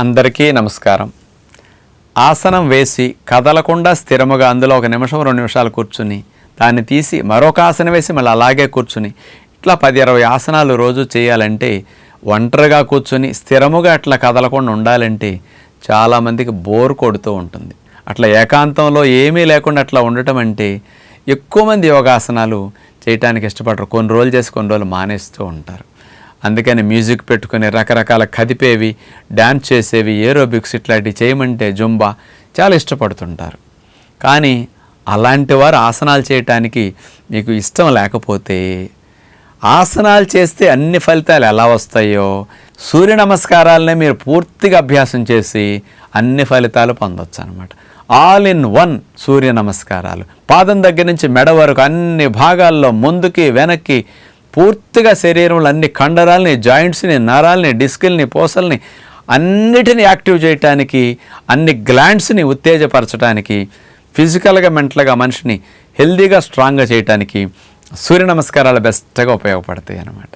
అందరికీ నమస్కారం. ఆసనం వేసి కదలకుండా స్థిరముగా అందులో ఒక నిమిషం రెండు నిమిషాలు కూర్చుని దాన్ని తీసి మరొక ఆసనం వేసి మళ్ళీ అలాగే కూర్చుని ఇట్లా పది ఇరవై ఆసనాలు రోజు చేయాలంటే ఒంటరిగా కూర్చుని స్థిరముగా అట్లా కదలకుండా ఉండాలంటే చాలామందికి బోర్ కొడుతూ ఉంటుంది. అట్లా ఏకాంతంలో ఏమీ లేకుండా అట్లా ఉండటం అంటే ఎక్కువ మంది యోగాసనాలు చేయటానికి ఇష్టపడరు. కొన్ని రోజులు చేసి కొన్ని రోజులు మానేస్తూ ఉంటారు. అందుకని మ్యూజిక్ పెట్టుకుని రకరకాల కదిపేవి డ్యాన్స్ చేసేవి ఏరోబిక్స్ ఇట్లాంటివి చేయమంటే జుంబా చాలా ఇష్టపడుతుంటారు. కానీ అలాంటి వారు ఆసనాలు చేయటానికి మీకు ఇష్టం లేకపోతే ఆసనాలు చేస్తే అన్ని ఫలితాలు ఎలా వస్తాయో సూర్య నమస్కారాలనే మీరు పూర్తిగా అభ్యాసం చేసి అన్ని ఫలితాలు పొందొచ్చు అనమాట ఆల్ ఇన్ వన్ సూర్య నమస్కారాలు. పాదం దగ్గర నుంచి మెడ వరకు అన్ని భాగాల్లో ముందుకి వెనక్కి పూర్తిగా శరీరంలో అన్ని కండరాలని జాయింట్స్ని నరాల్ని డిస్కుల్ని పూసల్ని అన్నిటిని యాక్టివ్ చేయటానికి అన్ని గ్లాండ్స్ని ఉత్తేజపరచడానికి ఫిజికల్గా మెంటల్గా మనిషిని హెల్దీగా స్ట్రాంగ్గా చేయటానికి సూర్య నమస్కారాలు బెస్ట్గా ఉపయోగపడతాయి అన్నమాట.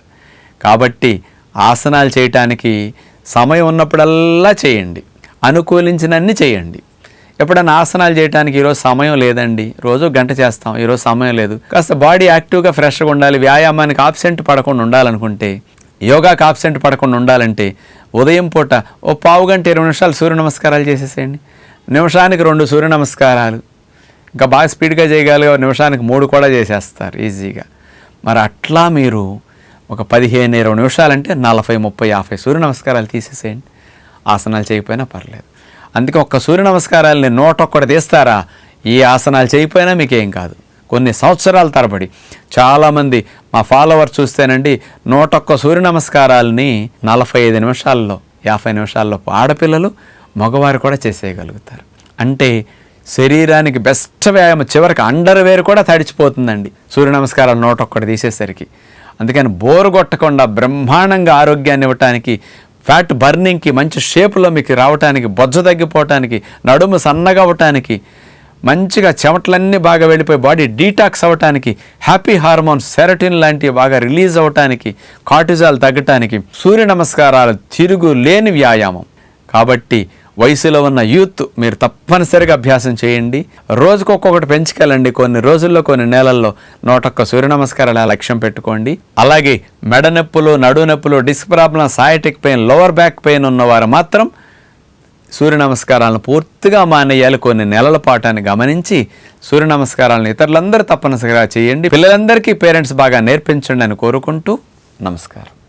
కాబట్టి ఆసనాలు చేయటానికి సమయం ఉన్నప్పుడల్లా చేయండి. అనుకూలించినన్ని చేయండి. ఎప్పుడైనా ఆసనాలు చేయడానికి ఈరోజు సమయం లేదండి. రోజు గంట చేస్తాం ఈరోజు సమయం లేదు. కాస్త బాడీ యాక్టివ్గా ఫ్రెష్గా ఉండాలి. వ్యాయామానికి ఆబ్సెంట్ పడకుండా ఉండాలనుకుంటే యోగాకి ఆబ్సెంట్ పడకుండా ఉండాలంటే ఉదయం పూట ఓ పావు గంట ఇరవై నిమిషాలు సూర్య నమస్కారాలు చేసేసేయండి. నిమిషానికి రెండు సూర్య నమస్కారాలు. ఇంకా బాగా స్పీడ్గా చేయగలిగే నిమిషానికి మూడు కూడా చేసేస్తారు ఈజీగా. మరి అట్లా మీరు ఒక పదిహేను ఇరవై నిమిషాలంటే నలభై ముప్పై యాభై సూర్య నమస్కారాలు తీసేసేయండి. ఆసనాలు చేయకపోయినా పర్లేదు. అందుకే ఒక్క సూర్య నమస్కారాలని నూటొక్కటి తీస్తారా? ఈ ఆసనాలు చేయకపోయినా మీకేం కాదు. కొన్ని సంవత్సరాల తరబడి చాలామంది మా ఫాలోవర్ చూస్తేనండి నూటొక్క సూర్య నమస్కారాలని నలభై ఐదు నిమిషాల్లో యాభై నిమిషాల్లో ఆడపిల్లలు మగవారు కూడా చేసేయగలుగుతారు. అంటే శరీరానికి బెస్ట్ వ్యాయామం చివరికి అండర్ వేర్ కూడా తడిచిపోతుందండి సూర్య నమస్కారాలు నూటొక్కటి తీసేసరికి. అందుకని బోరు కొట్టకుండా బ్రహ్మాండంగా ఆరోగ్యాన్ని ఇవ్వటానికి ఫ్యాట్ బర్నింగ్కి మంచి షేప్లో మీకు రావటానికి బొజ్జ తగ్గిపోవటానికి నడుము సన్నగా అవటానికి మంచిగా చెమటలన్నీ బాగా వెళ్ళిపోయి బాడీ డీటాక్స్ అవ్వటానికి హ్యాపీ హార్మోన్స్ సెరటిన్ లాంటివి బాగా రిలీజ్ అవ్వటానికి కార్టిజాల్ తగ్గటానికి సూర్య నమస్కారాలు తిరుగు లేని వ్యాయామం. కాబట్టి వయసులో ఉన్న యూత్ మీరు తప్పనిసరిగా అభ్యాసం చేయండి. రోజుకు ఒక్కొక్కటి పెంచుకెళ్ళండి. కొన్ని రోజుల్లో కొన్ని నెలల్లో నూటొక్క సూర్య నమస్కారాలు లక్ష్యం పెట్టుకోండి. అలాగే మెడ నొప్పులు నడు నొప్పులు disc problem sciatic pain lower back pain ఉన్నవారు మాత్రం సూర్య నమస్కారాలను పూర్తిగా మానేయాలి. కొన్ని నెలల పాఠాన్ని గమనించి సూర్య నమస్కారాలను ఇతరులందరూ తప్పనిసరిగా చేయండి. పిల్లలందరికీ పేరెంట్స్ బాగా నేర్పించండి అని కోరుకుంటూ నమస్కారం.